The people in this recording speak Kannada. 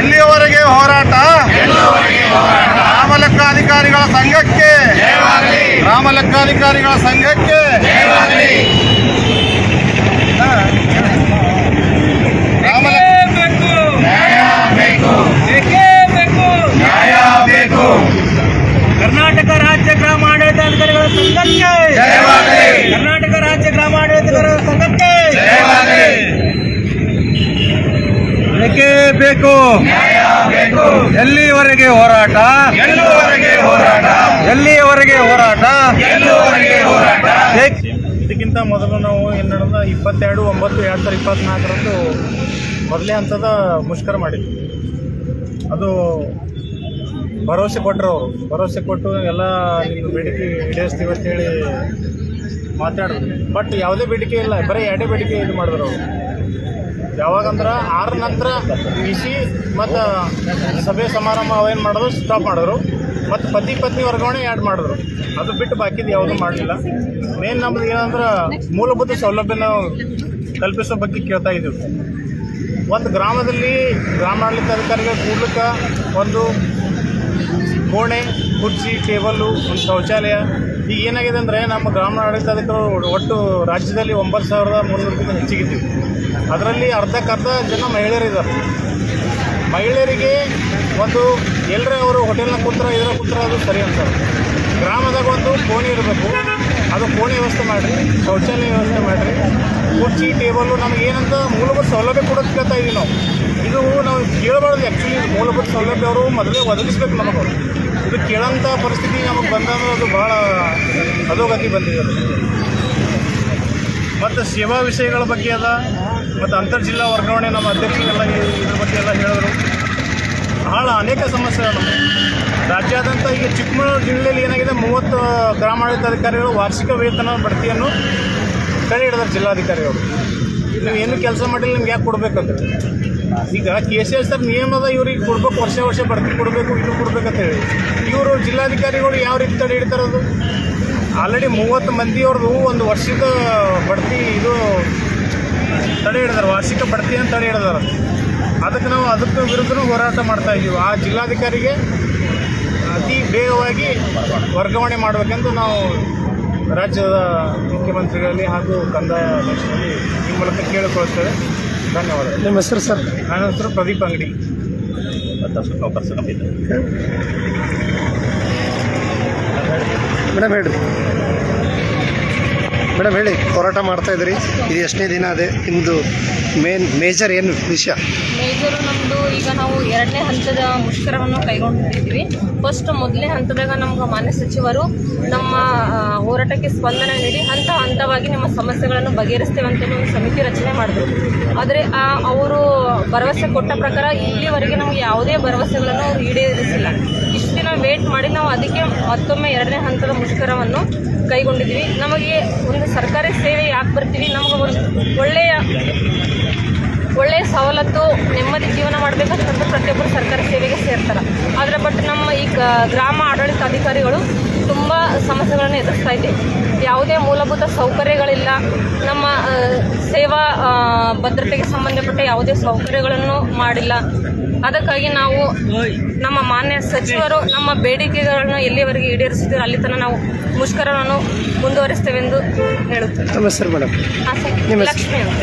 ಎಲ್ಲಿಯವರೆಗೆ ಹೋರಾಟ? ರಾಮಲೆಕ್ಕಾಧಿಕಾರಿಗಳ ಸಂಘಕ್ಕೆ. ರಾಮಲೆಕ್ಕಾಧಿಕಾರಿಗಳ ಸಂಘಕ್ಕೆ. ಬೇಕೇ ಎಲ್ಲಿವರೆಗೆ ಹೋರಾಟ? ಎಲ್ಲಿವರೆಗೆ ಹೋರಾಟ? ಎಲ್ಲಿಯವರೆಗೆ ಹೋರಾಟ ಇದಕ್ಕಿಂತ ಮೊದಲು ನಾವು ಏನು ಇಪ್ಪತ್ತೆರಡು ಒಂಬತ್ತು ಎರಡು ಸಾವಿರದ ಇಪ್ಪತ್ನಾಲ್ಕರಂದು ಮೊದಲೇ ಹಂತದ ಮುಷ್ಕರ ಮಾಡಿದ್ವಿ. ಅದು ಭರವಸೆ ಕೊಟ್ಟರು ಅವರು. ಭರವಸೆ ಕೊಟ್ಟು ಎಲ್ಲ ನಿಮ್ಮ ಬೇಡಿಕೆ ಈಡೇರಿಸ್ತೀವಿ ಅಂತೇಳಿ ಮಾತಾಡಿದ್ರು. ಬಟ್ ಯಾವುದೇ ಬೇಡಿಕೆ ಇಲ್ಲ ಬರೀ ಎರಡೇ ಬೇಡಿಕೆ ಇದು ಮಾಡಿದ್ರು ಅವರು. ಯಾವಾಗಂದ್ರೆ ಆರ ನಂತರ ಪಿ ಸಿ ಮತ್ತು ಸಭೆ ಸಮಾರಂಭ ಅವೇನು ಮಾಡೋದು ಸ್ಟಾಪ್ ಮಾಡಿದ್ರು. ಮತ್ತು ಪತಿ ಪತ್ನಿ ವರ್ಗಾವಣೆ ಆ್ಯಡ್ ಮಾಡಿದ್ರು. ಅದು ಬಿಟ್ಟು ಬಾಕಿದು ಯಾವುದೂ ಮಾಡಲಿಲ್ಲ. ಮೇನ್ ನಮ್ದು ಏನಂದ್ರೆ ಮೂಲಭೂತ ಸೌಲಭ್ಯನ ಕಲ್ಪಿಸೋ ಬಗ್ಗೆ ಕೇಳ್ತಾ ಇದ್ದೀವಿ. ಒಂದು ಗ್ರಾಮದಲ್ಲಿ ಗ್ರಾಮಾಡಳಿತಾಧಿಕಾರಿಗಳು ಕೂಡ್ಲಿಕ್ಕೆ ಒಂದು ಕೋಣೆ ಕುರ್ಚಿ, ಟೇಬಲ್ಲು, ಒಂದು ಶೌಚಾಲಯ ಈಗ ಏನಾಗಿದೆ ಅಂದರೆ ನಮ್ಮ ಗ್ರಾಮ ಆಡಳಿತಾಧಿಕಾರಿಗಳು ಒಟ್ಟು ರಾಜ್ಯದಲ್ಲಿ ಒಂಬತ್ತು ಸಾವಿರದ ಮುನ್ನೂರಕ್ಕಿಂತ ಹೆಚ್ಚಿಗಿದ್ದೀವಿ. ಅದರಲ್ಲಿ ಅರ್ಧಕ್ಕರ್ಧ ಜನ ಮಹಿಳೆಯರಿದ್ದಾರೆ. ಮಹಿಳೆಯರಿಗೆ ಒಂದು ಎಲ್ಲರೇ ಅವರು ಹೋಟೆಲ್ನಾಗ ಕೂತ್ರ, ಇದರ ಕೂತ್ರ ಅದು ಸರಿ ಅಂತಾರೆ. ಗ್ರಾಮದಾಗ ಒಂದು ಕೋಣೆ ಇರಬೇಕು. ಅದು ಕೋಣೆ ವ್ಯವಸ್ಥೆ ಮಾಡಿರಿ, ಶೌಚಾಲಯ ವ್ಯವಸ್ಥೆ ಮಾಡಿರಿ. ಕುರ್ಚಿ, ಟೇಬಲ್ಲು ನಮ್ಗೆ ಏನಂತ ಮೂಲಭೂತ ಸೌಲಭ್ಯ ಕೊಡೋದು ಕೇಳ್ತಾ ಇದ್ದೀವಿ ನಾವು. ಇದು ನಾವು ಕೇಳಬಾರ್ದು ಆ್ಯಕ್ಚುಲಿ ಮೂಲಭೂತ ಸೌಲಭ್ಯ ಅವರು ಮೊದಲೇ ಒದಗಿಸ್ಬೇಕು ನಮಗೆ ಇದು ಕೇಳೋಂಥ ಪರಿಸ್ಥಿತಿ ನಮಗೆ ಬಂದಂದ್ರೆ ಅದು ಭಾಳ ಅಧೋಗತಿ ಬಂದಿದೆ ಮತ್ತು ಸೇವಾ ವಿಷಯಗಳ ಬಗ್ಗೆ ಅದ, ಮತ್ತು ಅಂತರ್ ಜಿಲ್ಲಾ ವರ್ಗಾವಣೆ ನಮ್ಮ ಅಧ್ಯಕ್ಷರೆಲ್ಲ ಈ- ಇದ್ರ ಬಗ್ಗೆ ಎಲ್ಲ ಹೇಳಿದ್ರು. ಭಾಳ ಅನೇಕ ಸಮಸ್ಯೆಗಳು ಚಿಕ್ಕಮಗಳೂರು ಜಿಲ್ಲೆಯಲ್ಲಿ ಏನಾಗಿದೆ? ಮೂವತ್ತು ಗ್ರಾಮಾಡಳಿತಾಧಿಕಾರಿಗಳು ವಾರ್ಷಿಕ ವೇತನ ಬಡ್ತಿಯನ್ನು ತಡೆ ಹಿಡಿದಾರೆ ಜಿಲ್ಲಾಧಿಕಾರಿಗಳು. ನೀವು ಏನು ಕೆಲಸ ಮಾಡಿಲ್ಲ, ನಿಮ್ಗೆ ಯಾಕೆ ಕೊಡಬೇಕಂತ? ಈಗ ಕೆ ಸಿ ಎಸ್ ಆರ್ ನಿಯಮದ ಇವ್ರಿಗೆ ಕೊಡ್ಬೇಕು, ವರ್ಷ ವರ್ಷ ಬಡ್ತಿ ಕೊಡಬೇಕು, ಇದು ಕೊಡಬೇಕಂತ ಹೇಳಿ. ಇವರು ಜಿಲ್ಲಾಧಿಕಾರಿಗಳು ಯಾವ ರೀತಿ ತಡೆ ಹಿಡ್ತಾರದು ಆಲ್ರೆಡಿ ಮೂವತ್ತು ಮಂದಿಯವ್ರದ್ದು ಒಂದು ವರ್ಷದ ಬಡ್ತಿ ಇದು ತಡೆ ಹಿಡಿದಾರೆ, ವಾರ್ಷಿಕ ಬಡ್ತಿ ಅಂತ ತಡೆ ಹಿಡಿದಾರೆ. ಅದಕ್ಕೆ ನಾವು ಅದಕ್ಕೆ ವಿರುದ್ಧನೂ ಹೋರಾಟ ಮಾಡ್ತಾ ಇದ್ದೀವಿ ಆ ಜಿಲ್ಲಾಧಿಕಾರಿಗೆ ಬೇಗವಾಗಿ ವರ್ಗಾವಣೆ ಮಾಡಬೇಕೆಂದು ನಾವು ರಾಜ್ಯದ ಮುಖ್ಯಮಂತ್ರಿಗಳಲ್ಲಿ ಹಾಗೂ ಕಂದಾಯ ಅಧ್ಯಕ್ಷರಲ್ಲಿ ಈ ಮೂಲಕ ಕೇಳಿಕೊಳ್ತೇವೆ ಧನ್ಯವಾದ ನಿಮ್ಮ ಹೆಸರು ಸರ್? ನನ್ನ ಹೆಸರು ಪ್ರದೀಪ್ ಅಂಗಡಿ. ಮೇಡಮ್ ಹೇಳಿ ಮೇಡಮ್ ಹೇಳಿ ಹೋರಾಟ ಮಾಡ್ತಾ ಇದ್ರಿ. ಇದು ಎಷ್ಟನೇ ದಿನ ಅದೇ? ನಿಮ್ಮದು ಮೇನ್ ಮೇಜರ್ ಏನು ವಿಷಯ? ಮೇಜರು ನಮ್ಮದು ಈಗ ನಾವು ಎರಡನೇ ಹಂತದ ಮುಷ್ಕರವನ್ನು ಕೈಗೊಂಡಿದ್ದೀವಿ. ಫಸ್ಟ್ ಮೊದಲನೇ ಹಂತದಾಗ ನಮ್ಗೆ ಮಾನ್ಯ ಸಚಿವರು ನಮ್ಮ ಹೋರಾಟಕ್ಕೆ ಸ್ಪಂದನೆ ನೀಡಿ ಹಂತ ಹಂತವಾಗಿ ನಮ್ಮ ಸಮಸ್ಯೆಗಳನ್ನು ಬಗೆಹರಿಸ್ತೇವೆ ಅಂತ ಒಂದು ಸಮಿತಿ ರಚನೆ ಮಾಡಿದ್ರು. ಆದರೆ ಅವರು ಭರವಸೆ ಕೊಟ್ಟ ಪ್ರಕಾರ ಇಲ್ಲಿವರೆಗೆ ನಮಗೆ ಯಾವುದೇ ಭರವಸೆಗಳನ್ನು ಈಡೇರಿಸಿಲ್ಲ. ವೇಟ್ ಮಾಡಿ ನಾವು ಅದಕ್ಕೆ ಮತ್ತೊಮ್ಮೆ ಎರಡನೇ ಹಂತದ ಮುಷ್ಕರವನ್ನು ಕೈಗೊಂಡಿದ್ದೀವಿ. ನಮಗೆ ಒಂದು ಸರ್ಕಾರಿ ಸೇವೆ ಯಾಕೆ ಬರ್ತೀವಿ? ನಮಗೆ ಒಂದು ಒಳ್ಳೆಯ ಒಳ್ಳೆಯ ಸವಲತ್ತು, ನೆಮ್ಮದಿ ಜೀವನ ಮಾಡಬೇಕಂತಂದ್ರೆ ಪ್ರತಿಯೊಬ್ಬರು ಸರ್ಕಾರಿ ಸೇವೆಗೆ ಸೇರ್ತಾರೆ. ಆದರೆ ಬಟ್ ನಮ್ಮ ಈ ಗ್ರಾಮ ಆಡಳಿತ ಅಧಿಕಾರಿಗಳು ಸಮಸ್ಯೆಗಳನ್ನು ಎದುರಿಸ್ತಾ ಇದೆ. ಯಾವುದೇ ಮೂಲಭೂತ ಸೌಕರ್ಯಗಳಿಲ್ಲ. ನಮ್ಮ ಸೇವಾ ಭದ್ರತೆಗೆ ಸಂಬಂಧಪಟ್ಟ ಯಾವುದೇ ಸೌಕರ್ಯಗಳನ್ನು ಮಾಡಿಲ್ಲ. ಅದಕ್ಕಾಗಿ ನಾವು ನಮ್ಮ ಮಾನ್ಯ ಸಚಿವರು ನಮ್ಮ ಬೇಡಿಕೆಗಳನ್ನು ಎಲ್ಲಿವರೆಗೆ ಈಡೇರಿಸಿದ್ರು ಅಲ್ಲಿ ತನಕ ನಾವು ಮುಷ್ಕರವನ್ನು ಮುಂದುವರಿಸ್ತೇವೆಂದು ಹೇಳುತ್ತೇವೆ ನಮಸ್ತೆ ಮೇಡಮ್. ಹಾಂ ಸರ್? ಲಕ್ಷ್ಮಿ ಅಂತ.